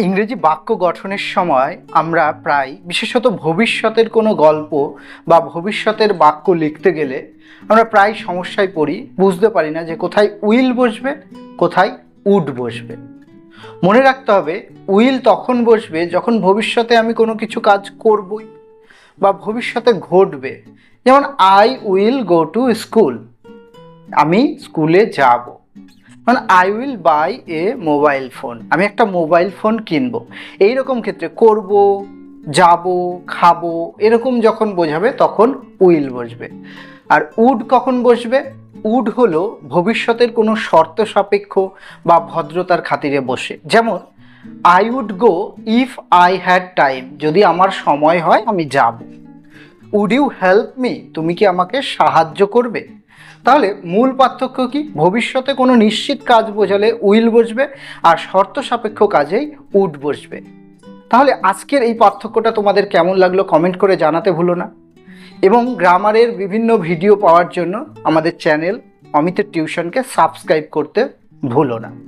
ইংরেজি বাক্য গঠনের সময় আমরা প্রায়, বিশেষত ভবিষ্যতের কোনো গল্প বা ভবিষ্যতের বাক্য লিখতে গেলে আমরা প্রায় সমস্যায় পড়ি, বুঝতে পারি না যে কোথায় উইল বসবে, কোথায় উড বসবে। মনে রাখতে হবে, উইল তখন বসবে যখন ভবিষ্যতে আমি কোনো কিছু কাজ করবই বা ভবিষ্যতে ঘটবে। যেমন, I will go to school. আমি স্কুলে যাব। মানে I will buy a mobile phone আমি একটা মোবাইল ফোন কিনবো। এই রকম ক্ষেত্রে করব, যাব, খাব, এরকম যখন বোঝাবে তখন উইল বসবে। আর উড কখন বসবে? উড হলো ভবিষ্যতের কোনো শর্ত সাপেক্ষ বা ভদ্রতার খাতিরে বসে। যেমন I would go if I had time যদি আমার সময় হয়, আমি যাব। উড ইউ হেল্প মি তুমি কি আমাকে সাহায্য করবে? তাহলে মূল পার্থক্য কি? ভবিষ্যতে কোনো নিশ্চিত কাজ বোঝালে উইল বসবে আর শর্ত সাপেক্ষ কাজেই উড বসবে। তাহলে আজকের এই পার্থক্যটা তোমাদের কেমন লাগল কমেন্ট করে জানাতে ভুলো না। এবং গ্রামারের বিভিন্ন ভিডিও পাওয়ার জন্য আমাদের চ্যানেল অমিতের টিউশনকে সাবস্ক্রাইব করতে ভুলো না।